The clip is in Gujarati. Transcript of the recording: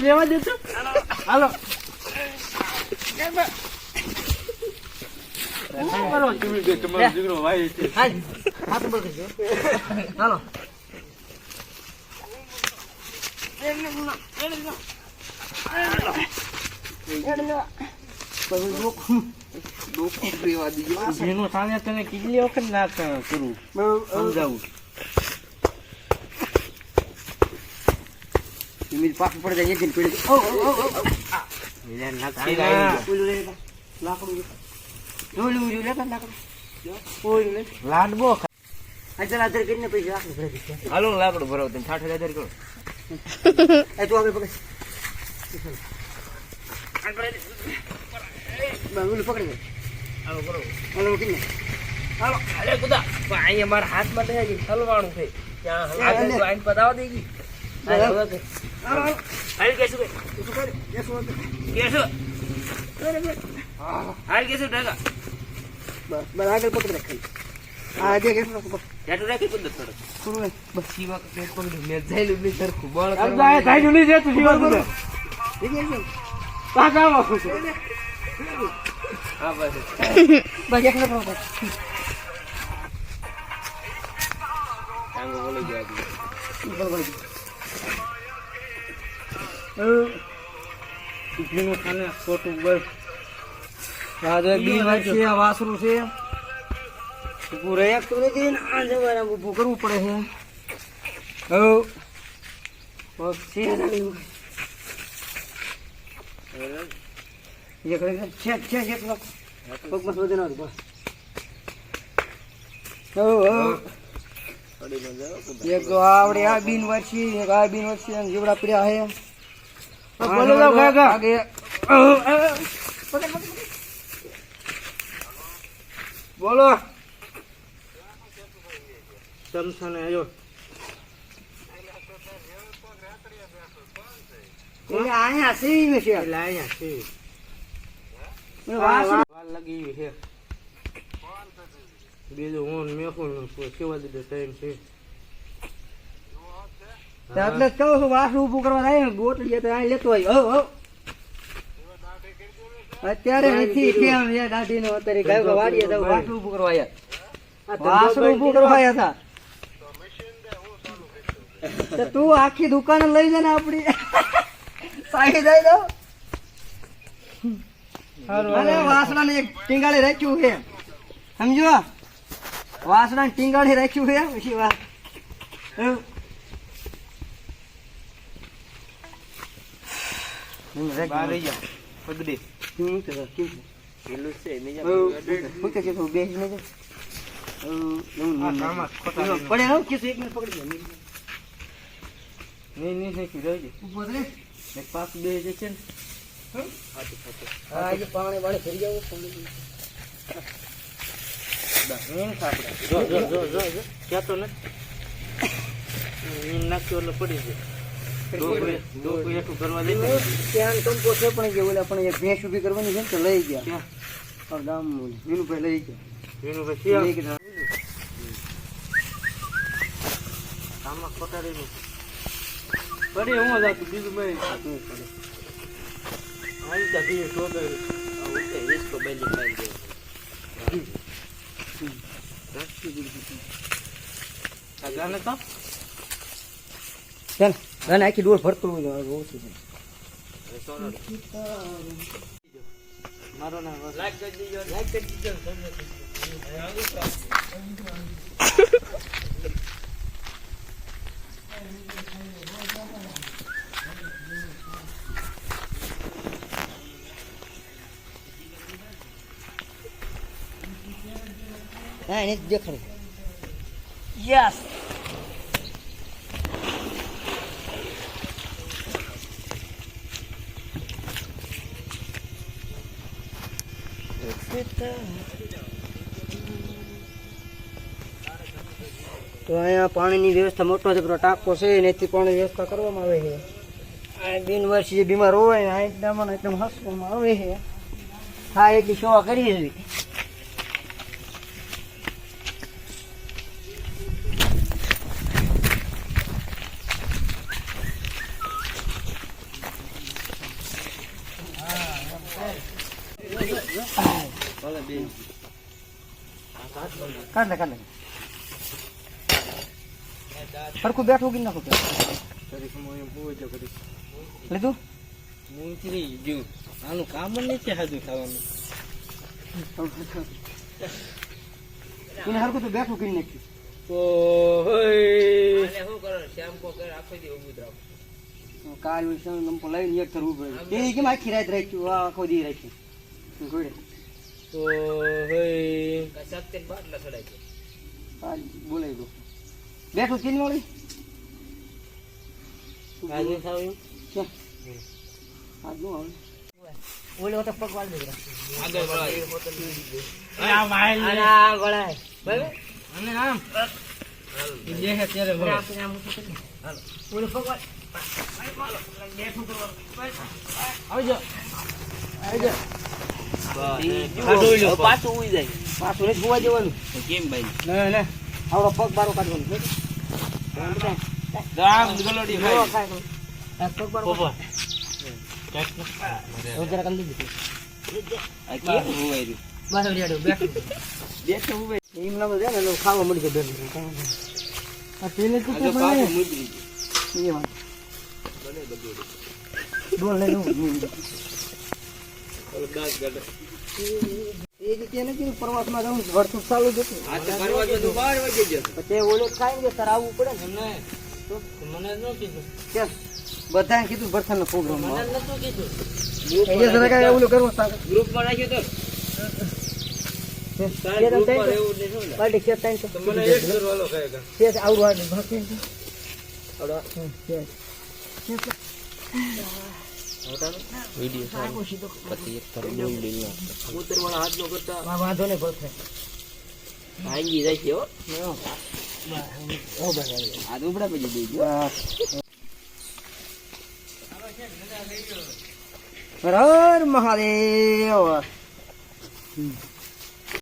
લેવા દેતો હાલો. હાલ. તને કેટલી વખત ના કરું. સમજાવું. પાછું પડી જાય એક પડી ઓ ઓ ઓ ઓલું લે લાકડું ઓલું ઓલું લે લાકડું? ઓલું લે લાડબો હાજર હાજર કરીને પૈસા રાખે. ભરે દીધા હાલો લાકડું ભરાવ ઠાઠ હજાર કરો. એ તું આગળ પકડ. ઓલું પકડી દે હાલો કરો. ઓલું કિને હાલો અરે પણ અહીંયા મારા હાથમાં તો હજી હલવાનું છે. ત્યાં એ, હલાવે લે. તો આઈને પતાવા દે લે, હાલ કેશું કેશું? કરે હાલ કેશું ઢાકા બસ બસ આગળ પકડી રાખી હા દે કે બસ. રાખી કુદરત થોડો થોડું બસ. સીવા કે મેં સરખું બળ જે તું છે હા બસ. બસ એક ન પકડ બોલી ગયા બસ તો છે આ વાસરું ઊભું કરવું પડે છે. હવ. પગ છે છે છે બસ. એક તો આવડે આ બિન વર્ષી એક આ બિન વર્ષી જીવડા પીડ્યા હે. બોલો. આગે. બોલો. સમસાને એટલે સી છે. એટલે લાગી છે. બીજું હું મેખું કેવા દીધો ટાઈમ છે. એટલે કહું છું વાસણ ઉભું કરવા ને ગોટલીએ તો અહીં લેતો હોય. હવ હવ અત્યારે નથી કેમ યાર દાદી નો અત્યારે ગાયો વાડીએ તો વાસણ ઉભું કરવા આવ્યા વાસણ ઉભું કરવા આવ્યા હતા. તો તું આખી દુકાન લઈ જા ને આપડી સાહી જાય દો. અરે વાસણા ને એક ટીંગાળી રાખ્યું છે. સમજો વાસણા ને ટીંગાળી રાખ્યું છે પછી વાત. પાસ બે જે છે ને. પાણી વાળી ફરી જાવ મીન ખાપડા જો જો જો જો જો. ક્યાં તો ને મીન નાખ્યો એટલે પડી ગયો. ડોકું ડોકું એટલું કરવા દે ત્યાં કંપો છે પણ કે ઓલા પણ એક ભેંસ ઊભી કરવાની છે ને તો લઈ ગયા. વિનુભાઈ લઈ ગયા. લઈ ગયા. આમાં ખોટા રહી હું જાતું બીજું ભાઈ ખાતું પડે. આવી તા ધીરે ટોકે આ બેલી ખાઈ દે આ ગાને તો ચાલ અને આખી ડોર ફરતો ઓછું મારો નામ લાઈક કરી દીજો લાઈક કરી દીજો હા એને જ દેખાડે. યસ તો અહીંયા પાણીની વ્યવસ્થા મોટો છે ટાંકો છે એનાથી પાણી વ્યવસ્થા કરવામાં આવે છે. આ બિનવારસી જે બીમાર હોય ને આ એકદમ એકદમ હસવામાં આવે છે. હા એટલી સેવા કરી છે કાઢ લે કાઢ લે. સરખું બેઠું કે નાખું લીધું? ગયું આનું કામ જ નથી હાજુ ખાવાનું એને હરખું તો બેઠું કરી નાખ્યું કાલ વિશે નંપો લઈને એક કરવું પડે એ કેમ આખી રાત રાખ્યું? આખો દી રાખ્યું. બોલાવી દો બેઠું કેની વાળી? હાજુ ખાવું ક્યાં? આજ નો આવે ઓલે વખતે પગ વાળી દે આગળ વળાય. અને આમ. જે દેહે ત્યારે વળે. ઓલે પગ વાળી. આવજો આવજો પાછું ઉઈ જાય. પાછું નથી જોવા જવાનું. કેમ ભાઈ? ના ના આવડો પગ બારો કાઢવાનો. છે. ગલોડી પગ બારો જરા દીધું. ખાવા મળી પેલે એ રીતે પ્રવાસમાં જવું વરસાદ ચાલુ જ હતું. પછી ઓલો ખાઈ ને આવવું પડે ને? મને ન કીધું. કેમ? બધાએ કીધું પ્રોગ્રામ મને નતું કીધું. અહીંયા જરા કાંઈ ઓલું કરવું ગ્રુપમાં રાખ્યો તો. તારે કે કે. ઉતરવાળા હાથ નો કરતા. વાંધો નહીં ભરશે. ભાંગી જાય છે હો. હાથ ઉપડા પછી દઈ ગયો. હર મહાદેવ. હમ.